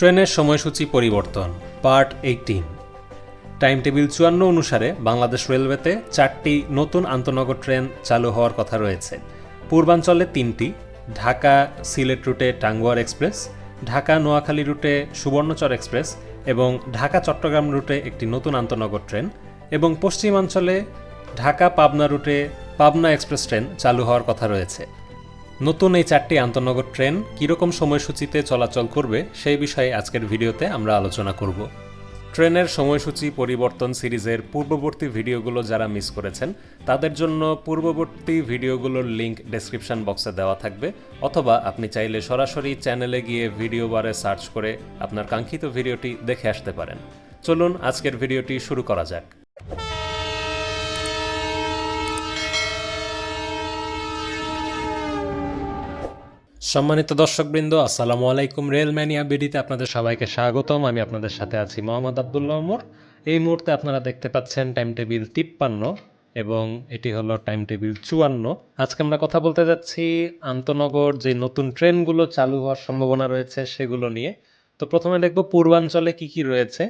ট্রেনের সময়সূচি পরিবর্তন, পার্ট এইটিন। টাইম টেবিল চুয়ান্ন অনুসারে বাংলাদেশ রেলওয়েতে চারটি নতুন আন্তনগর ট্রেন চালু হওয়ার কথা রয়েছে। পূর্বাঞ্চলে তিনটি, ঢাকা সিলেট রুটে টাঙ্গুয়ার এক্সপ্রেস, ঢাকা নোয়াখালী রুটে সুবর্ণচর এক্সপ্রেস এবং ঢাকা চট্টগ্রাম রুটে একটি নতুন আন্তনগর ট্রেন এবং পশ্চিমাঞ্চলে ঢাকা পাবনা রুটে পাবনা এক্সপ্রেস ট্রেন চালু হওয়ার কথা রয়েছে। নতুন এই চারটি আন্তনগর ট্রেন কীরকম সময়সূচিতে চলাচল করবে সেই বিষয়ে আজকের ভিডিওতে আমরা আলোচনা করব। ট্রেনের সময়সূচি পরিবর্তন সিরিজের পূর্ববর্তী ভিডিওগুলো যারা মিস করেছেন, তাদের জন্য পূর্ববর্তী ভিডিওগুলোর লিংক ডেসক্রিপশন বক্সে দেওয়া থাকবে, অথবা আপনি চাইলে সরাসরি চ্যানেলে গিয়ে ভিডিও বারে সার্চ করে আপনার কাঙ্ক্ষিত ভিডিওটি দেখে আসতে পারেন। চলুন আজকের ভিডিওটি শুরু করা যাক। সম্মানিত দর্শকবৃন্দ, আসসালামু আলাইকুম। রেল ম্যানিয়া বিডিতে আপনাদের সবাইকে স্বাগতম। আমি আপনাদের সাথে আছি মোহাম্মদ আবদুল্লাহ ওমর। এই মুহূর্তে আপনারা দেখতে পাচ্ছেন টাইম টেবিল তিপ্পান্ন এবং এটি হলো টাইম টেবিল চুয়ান্ন। আজকে আমরা কথা বলতে যাচ্ছি আন্তনগর যে নতুন ট্রেনগুলো চালু হওয়ার সম্ভাবনা রয়েছে সেগুলো নিয়ে। তো প্রথমে দেখব পূর্বাঞ্চলে কি কি রয়েছে।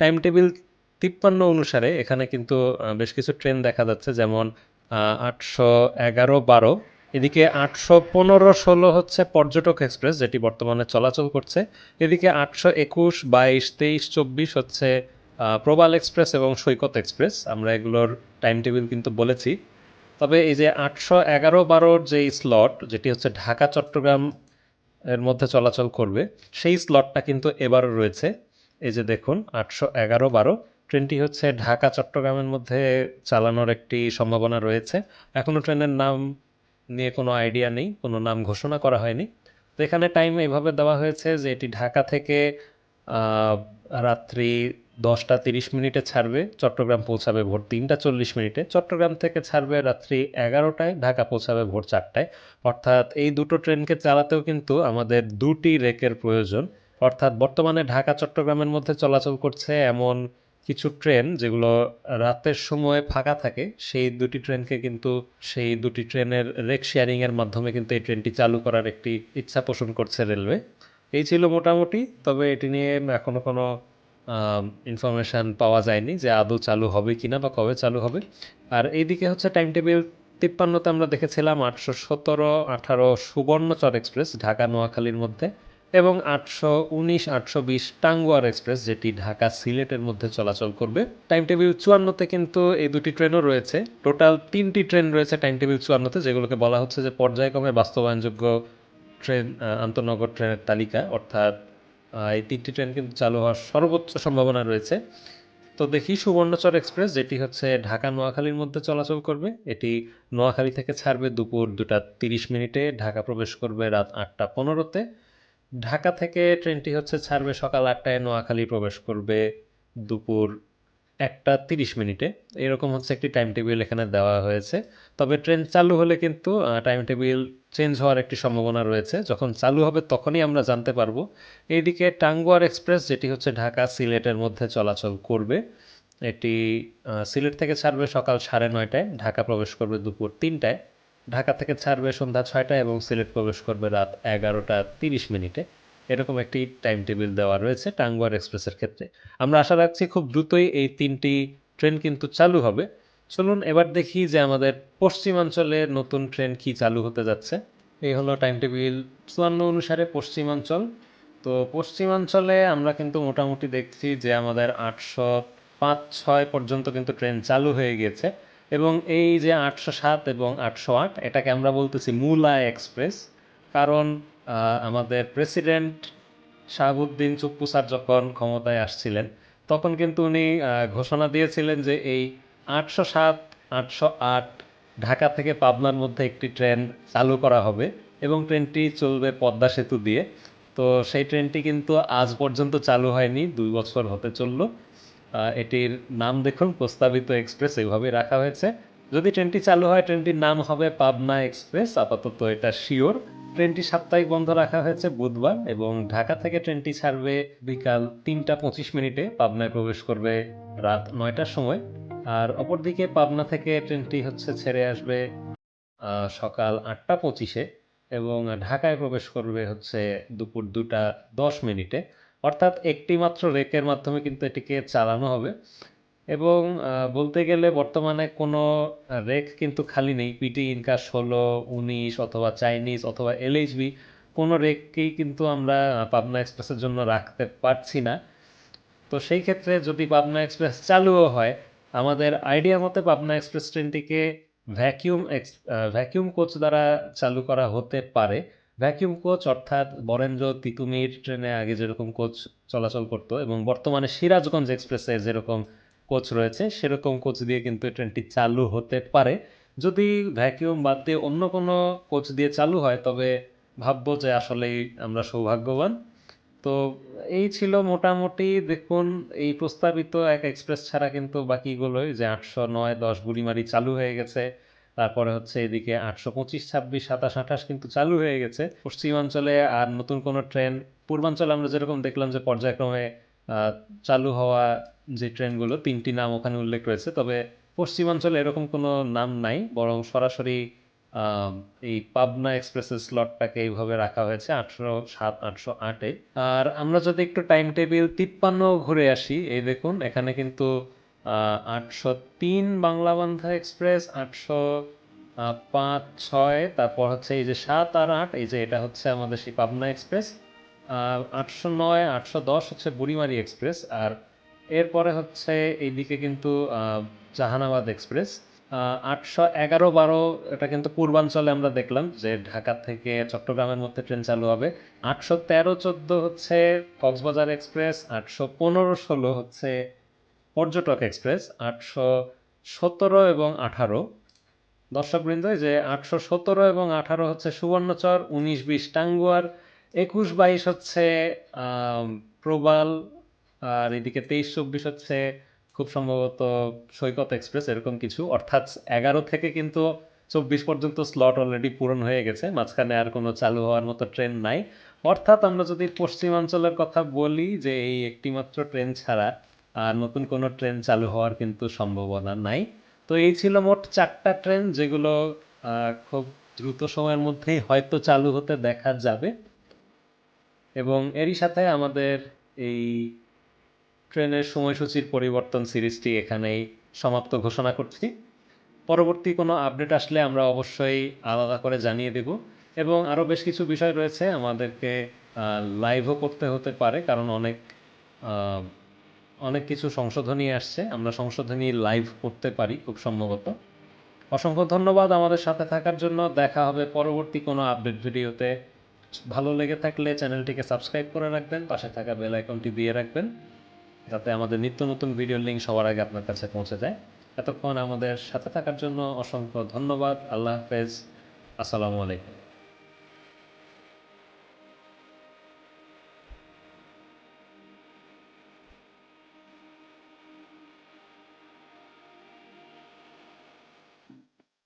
টাইম টেবিল তিপ্পান্ন অনুসারে এখানে কিন্তু বেশ কিছু ট্রেন দেখা যাচ্ছে। যেমন আটশো এগারো বারো এদিকে আটশো পনেরো ষোলো হচ্ছে পর্যটক এক্সপ্রেস, যেটি বর্তমানে চলাচল করছে। এদিকে আটশো একুশ বাইশ তেইশ চব্বিশ হচ্ছে প্রবাল এক্সপ্রেস এবং সৈকত এক্সপ্রেস। আমরা এগুলোর টাইম টেবিল কিন্তু বলেছি। তবে এই যে আটশো এগারো বারোর যে স্লট, যেটি হচ্ছে ঢাকা চট্টগ্রাম এর মধ্যে চলাচল করবে, সেই স্লটটা কিন্তু এবারও রয়েছে। এই যে দেখুন, আটশো এগারো বারো, ট্রেনটি হচ্ছে ঢাকা চট্টগ্রামের মধ্যে চালানোর একটি সম্ভাবনা রয়েছে। এখনও ট্রেনের নাম নিয়ে কোনো আইডিয়া নেই, কোনো নাম ঘোষণা করা হয়নি। তো এখানে টাইম এভাবে দেওয়া হয়েছে যে এটি ঢাকা থেকে রাত্রি দশটা তিরিশ মিনিটে ছাড়বে, চট্টগ্রাম পৌঁছাবে ভোর তিনটা চল্লিশ মিনিটে। চট্টগ্রাম থেকে ছাড়বে রাত্রি এগারোটায়, ঢাকা পৌঁছাবে ভোর চারটায়। অর্থাৎ এই দুটো ট্রেনকে চালাতেও কিন্তু আমাদের দুটি রেকের প্রয়োজন। অর্থাৎ বর্তমানে ঢাকা চট্টগ্রামের মধ্যে চলাচল করছে এমন কিছু ট্রেন যেগুলো রাতের সময় ফাঁকা থাকে, সেই দুটি ট্রেনকে কিন্তু, সেই দুটি ট্রেনের রেক শেয়ারিংয়ের মাধ্যমে কিন্তু এই ট্রেনটি চালু করার একটি ইচ্ছা পোষণ করছে রেলওয়ে। এই ছিল মোটামুটি, তবে এটি নিয়ে এখনও কোনো ইনফরমেশান পাওয়া যায়নি যে আদৌ চালু হবে কিনা বা কবে চালু হবে। আর এইদিকে হচ্ছে টাইম টেবিল তিপ্পান্নতে আমরা দেখেছিলাম আটশো সতেরো আঠারো সুবর্ণচর এক্সপ্রেস ঢাকা নোয়াখালীর মধ্যে। এবং আটশো উনিশ, আটশো বিশ টাঙ্গুয়ার এক্সপ্রেস, যেটি ঢাকা সিলেটের মধ্যে চলাচল করবে। টাইম টেবিল চুয়ান্নতে কিন্তু এই দুটি ট্রেনও রয়েছে। টোটাল তিনটি ট্রেন রয়েছে টাইম টেবিল চুয়ান্নতে, যেগুলোকে বলা হচ্ছে যে পর্যায়ক্রমে বাস্তবায়নযোগ্য ট্রেন, আন্তনগর ট্রেনের তালিকা। অর্থাৎ এই তিনটি ট্রেন কিন্তু চালু হওয়ার সর্বোচ্চ সম্ভাবনা রয়েছে। তো দেখি সুবর্ণচর এক্সপ্রেস, যেটি হচ্ছে ঢাকা নোয়াখালীর মধ্যে চলাচল করবে। এটি নোয়াখালী থেকে ছাড়বে দুপুর দুটা তিরিশ মিনিটে। ঢাকা প্রবেশ করবে রাত আটটা পনেরোতে। ঢাকা থেকে ট্রেনটি হচ্ছে ছাড়বে সকাল আটটায়, নোয়াখালী প্রবেশ করবে দুপুর একটা তিরিশ মিনিটে। এরকম হচ্ছে একটি টাইম টেবিল এখানে দেওয়া হয়েছে। তবে ট্রেন চালু হলে কিন্তু টাইম টেবিল চেঞ্জ হওয়ার একটি সম্ভাবনা রয়েছে। যখন চালু হবে তখনই আমরা জানতে পারব। এইদিকে টাঙ্গুয়ার এক্সপ্রেস, যেটি হচ্ছে ঢাকা সিলেটের মধ্যে চলাচল করবে, এটি সিলেট থেকে ছাড়বে সকাল সাড়ে নয়টায়, ঢাকা প্রবেশ করবে দুপুর তিনটায়। ঢাকা থেকে ছাড়বে সন্ধ্যা ছয়টায় এবং সিলেট প্রবেশ করবে রাত এগারোটা তিরিশ মিনিটে। এরকম একটি টাইম টেবিল দেওয়া রয়েছে টাঙ্গুয়ার এক্সপ্রেসের ক্ষেত্রে। আমরা আশা রাখছি খুব দ্রুতই এই তিনটি ট্রেন কিন্তু চালু হবে। চলুন এবার দেখি যে আমাদের পশ্চিমাঞ্চলে নতুন ট্রেন কি চালু হতে যাচ্ছে। এই হলো টাইম টেবিল চুয়ান্ন অনুসারে পশ্চিমাঞ্চল। তো পশ্চিমাঞ্চলে আমরা কিন্তু মোটামুটি দেখছি যে আমাদের আটশো পাঁচ ছয় পর্যন্ত কিন্তু ট্রেন চালু হয়ে গিয়েছে। এবং এই যে আটশো সাত এবং আটশো আট, এটাকে আমরা বলতেছি মুলা এক্সপ্রেস। কারণ আমাদের প্রেসিডেন্ট শাহাবুদ্দিন চুপ্পু স্যার যখন ক্ষমতায় আসছিলেন, তখন কিন্তু উনি ঘোষণা দিয়েছিলেন যে এই আটশো সাত, আটশো আট ঢাকা থেকে পাবনার মধ্যে একটি ট্রেন চালু করা হবে এবং ট্রেনটি চলবে পদ্মা সেতু দিয়ে। তো সেই ট্রেনটি কিন্তু আজ পর্যন্ত চালু হয়নি, দুই বছর হতে চলল। এটির নাম দেখুন, প্রস্তাবিত এক্সপ্রেস এইভাবেই রাখা হয়েছে। যদি ট্রেনটি চালু হয়, ট্রেনটির নাম হবে পাবনা এক্সপ্রেস। আপাতত এটা শিওর। ট্রেনটি সাপ্তাহিক বন্ধ রাখা হয়েছে বুধবার এবং ঢাকা থেকে ট্রেনটি ছাড়বে বিকাল তিনটা পঁচিশ মিনিটে। পাবনায় প্রবেশ করবে রাত নয়টার সময়। আর অপরদিকে পাবনা থেকে ট্রেনটি হচ্ছে ছেড়ে আসবে সকাল আটটা পঁচিশে এবং ঢাকায় প্রবেশ করবে হচ্ছে দুপুর দুটা দশ মিনিটে। অর্থাৎ একটি মাত্র রেকের মাধ্যমে কিন্তু এটিকে চালানো হবে। এবং বলতে গেলে বর্তমানে কোনো রেক কিন্তু খালি নেই। পিটি, ইনকা, ষোলো, উনিশ অথবা চাইনিজ অথবা এলএইচবি কোনো রেককেই কিন্তু আমরা পাবনা এক্সপ্রেসের জন্য রাখতে পারছি না। তো সেই ক্ষেত্রে যদি পাবনা এক্সপ্রেস চালুও হয়, আমাদের আইডিয়া মতে পাবনা এক্সপ্রেস ট্রেনটিকে ভ্যাকিউম এক্স ভ্যাকিউম কোচ দ্বারা চালু করা হতে পারে। ভ্যাকিউম কোচ অর্থাৎ বরেন্দ্র তিতুমির ট্রেনে আগে যেরকম কোচ চলাচল করতো এবং বর্তমানে সিরাজগঞ্জ এক্সপ্রেসে যেরকম কোচ রয়েছে, সেরকম কোচ দিয়ে কিন্তু ট্রেনটি চালু হতে পারে। যদি ভ্যাকিউম বাদ দিয়ে অন্য কোনো কোচ দিয়ে চালু হয়, তবে ভাববো যে আসলেই আমরা সৌভাগ্যবান। তো এই ছিল মোটামুটি, দেখুন, এই প্রস্তাবিত এক এক্সপ্রেস ছাড়া কিন্তু বাকিগুলোই যে আটশো নয় দশ বুড়িমারি চালু হয়ে গেছে। তারপরে হচ্ছে এদিকে আটশো পঁচিশ, ছাব্বিশ, সাতাশ, আঠাশ কিন্তু চালু হয়ে গেছে। পশ্চিমাঞ্চলে আর নতুন কোনো ট্রেন পূর্বাঞ্চলে আমরা যেরকম দেখলাম যে পর্যায়ক্রমে চালু হওয়া যে ট্রেনগুলো তিনটি নাম ওখানে উল্লেখ রয়েছে। তবে পশ্চিমাঞ্চলে এরকম কোনো নাম নাই, বরং সরাসরি এই পাবনা এক্সপ্রেসের স্লটটাকে এইভাবে রাখা হয়েছে আটশো সাত, আটশো আটে। আর আমরা যদি একটু টাইম টেবিল তিপ্পান্ন ঘুরে আসি, এই দেখুন, এখানে কিন্তু আটশো তিন বাংলা বান্ধা এক্সপ্রেস, আটশো পাঁচ, ছয়, তারপর হচ্ছে এই যে সাত আর আট, এই যে এটা হচ্ছে আমাদের সেই পাবনা এক্সপ্রেস আটশো নয়, আটশো দশ হচ্ছে বুড়িমারি এক্সপ্রেস, আর এরপরে হচ্ছে এইদিকে কিন্তু জাহানাবাদ এক্সপ্রেস আটশো এগারো বারো, এটা কিন্তু পূর্বাঞ্চলে আমরা দেখলাম যে ঢাকা থেকে চট্টগ্রামের মধ্যে ট্রেন চালু হবে, আটশো তেরো চোদ্দ হচ্ছে কক্সবাজার এক্সপ্রেস, আটশো পনেরো ষোলো হচ্ছে পর্যটক এক্সপ্রেস আটশো সতেরো এবং আঠারো। দর্শকবৃন্দ যে আটশো সতেরো এবং আঠারো হচ্ছে সুবর্ণচর, উনিশ বিশ টাঙ্গুয়ার, একুশ বাইশ হচ্ছে প্রবাল, আর এদিকে তেইশ চব্বিশ হচ্ছে খুব সম্ভবত সৈকত এক্সপ্রেস, এরকম কিছু। অর্থাৎ এগারো থেকে কিন্তু চব্বিশ পর্যন্ত স্লট অলরেডি পূরণ হয়ে গেছে, মাঝখানে আর কোনো চালু হওয়ার মতো ট্রেন নাই। অর্থাৎ আমরা যদি পশ্চিমাঞ্চলের কথা বলি যে এই একটিমাত্র ট্রেন ছাড়া আর নতুন কোনো ট্রেন চালু হওয়ার কিন্তু সম্ভাবনা নাই। তো এই ছিল মোট চারটা ট্রেন যেগুলো খুব দ্রুত সময়ের মধ্যেই হয়তো চালু হতে দেখা যাবে। এবং এরই সাথে আমাদের এই ট্রেনের সময়সূচির পরিবর্তন সিরিজটি এখানেই সমাপ্ত ঘোষণা করছি। পরবর্তী কোনো আপডেট আসলে আমরা অবশ্যই আলাদা করে জানিয়ে দেব। এবং আরও বেশ কিছু বিষয় রয়েছে আমাদেরকে লাইভও করতে হতে পারে, কারণ অনেক অনেক কিছু সংশোধনী আসছে, আমরা সংশোধনী লাইভ করতে পারি খুব সম্ভবত। অসংখ্য ধন্যবাদ আমাদের সাথে থাকার জন্য, দেখা হবে পরবর্তী কোনো আপডেট ভিডিওতে ভালো লেগে থাকলে চ্যানেলটিকে সাবস্ক্রাইব করে রাখবেন, পাশে থাকা বেল আইকনটি দিয়ে রাখবেন, যাতে আমাদের নিত্য নতুন ভিডিওর লিঙ্ক সবার আগে আপনার কাছে পৌঁছে যায়। এতক্ষণ আমাদের সাথে থাকার জন্য অসংখ্য ধন্যবাদ, আল্লাহ হাফেজ, আসসালামু আলাইকুম।